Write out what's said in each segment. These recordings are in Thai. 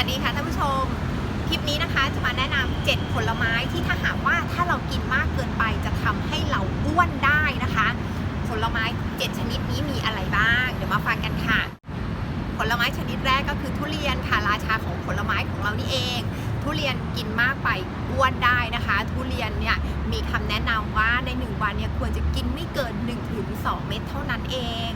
วัสดีค่ะท่านผู้ชม คลิปนี้นะคะจะมาแนะนำ7ผลไม้ที่ถ้าหากว่าถ้าเรากินมากเกินไปจะทำให้เราอ้วนได้นะคะ ผลไม้7ชนิดนี้มีอะไรบ้าง เดี๋ยวมาฟังกันค่ะ ผลไม้ชนิดแรกก็คือทุเรียนค่ะราชาของผลไม้ของเรานี่เอง ทุเรียนกินมากไปอ้วนได้นะคะ ทุเรียนเนี่ยมีคำแนะนำว่าใน 1 วันเนี่ยควรจะกินไม่เกิน 1-2 เม็ดเท่านั้นเอง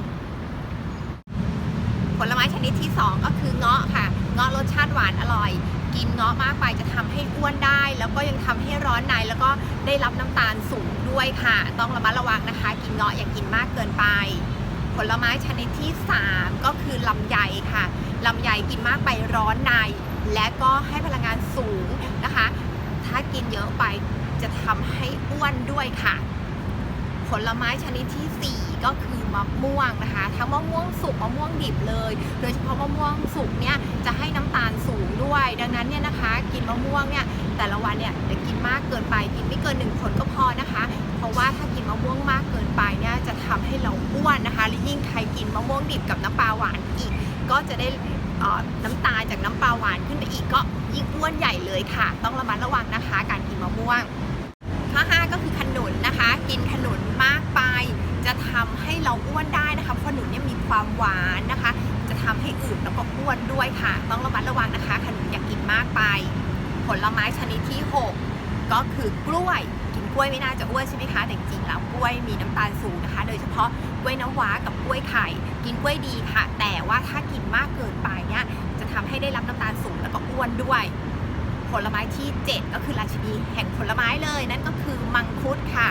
ผลไม้ชนิดที่ 2 ก็คือเงาะค่ะ เงาะรสชาติหวานอร่อย กินเงาะมากไปจะทำให้อ้วนได้ แล้วก็ยังทำให้ร้อนในแล้วก็ได้รับน้ำตาลสูงด้วยค่ะ ต้องระมัดระวังนะคะ กินเงาะอย่ากินมากเกินไป ผลไม้ชนิดที่ 3 ก็คือลำไยค่ะลำไยกินมากไปร้อนใน และก็ให้พลังงานสูงนะคะ ถ้ากินเยอะไปจะทำให้อ้วนด้วยค่ะ ผลไม้ชนิดที่ 4 ก็คือมะม่วงนะคะทั้งมะม่วงสุกมะม่วงดิบเลย โดยเฉพาะมะม่วงสุกเนี่ยจะให้น้ำตาลสูงด้วย ดังนั้นเนี่ยนะคะ กินมะม่วงเนี่ยแต่ละวันเนี่ยอย่กินมากเกินไปกินไม่เกินหนึ่งผลก็พอนะคะ เพราะว่าถ้ากินมะม่วงมากเกินไปเนี่ยจะทำให้เราอ้วนนะคะและยิ่งใครกินมะม่วงดิบกับน้ำปลาหวานอีก ก็จะได้น้ำตาลจากน้ำปลาหวานขึ้นไปอีกก็ยิ่งอ้วนใหญ่เลยค่ะ ต้องระมัดระวังนะคะการกินมะม่วง ข้อ5ก็คือขนุนนะคะ กินขนุนมากไป จะทำให้ เราอ้วนได้นะคะขนุนเนี่ยมีความหวานนะคะ จะทำให้อืดแล้วก็อ้วนด้วยค่ะ ต้องระมัดระวังนะคะขนุนอย่ากกินมากไป ผลไม้ชนิดที่ 6 ก็คือกล้วยกินกล้วยไม่น่าจะอ้วนใช่ไหมคะแต่จริงๆแล้วกล้วยมีน้ำตาลสูงนะคะ โดยเฉพาะกล้วยน้ำว้ากับกล้วยไข่ กินกล้วยดีค่ะ แต่ว่าถ้ากินมากเกินไปเนี่ยจะทำให้ได้รับน้ำตาลสูงแล้วก็อ้วนด้วย ผลไม้ที่ 7 ก็คือราชินีแห่งผลไม้เลยนั่นก็คือมังคุดค่ะ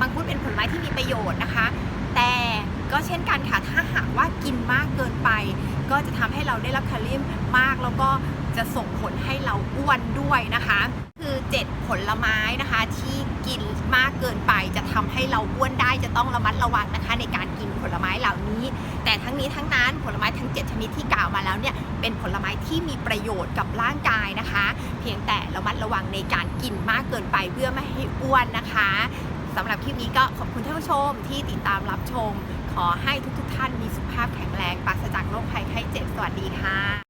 มังคุดเป็นผลไม้ที่มีประโยชน์นะคะ ก็เช่นกันค่ะถ้าหากว่ากินมากเกินไป ก็จะทำให้เราได้รับคลเซีมมากแล้วก็จะส่งผลให้เราอ้วนด้วยนะคะ คือ 7 ผลไม้นะคะที่กินมากเกินไปจะทำให้เราอ้วนได้จะต้องระมัดระวังนะคะ ในการกินผลไม้เหล่านี้ แต่ทั้งนี้ทั้งนั้นผลไม้ทั้ง 7 ชนิดที่กล่าวมาแล้วเนี่ยเป็นผลไม้ที่มีประโยชน์กับร่างกายนะคะ เพียงแต่ระมัดระวังในการกินมากเกินไปเพื่อไม่ให้อ้วนนะคะสำหรับคลิปนี้ก็ขอบคุณท่านผู้ชมที่ติดตามรับชม ขอให้ทุกๆท่านมีสุขภาพแข็งแรงปราศจากโรคภัยไข้เจ็บสวัสดีค่ะ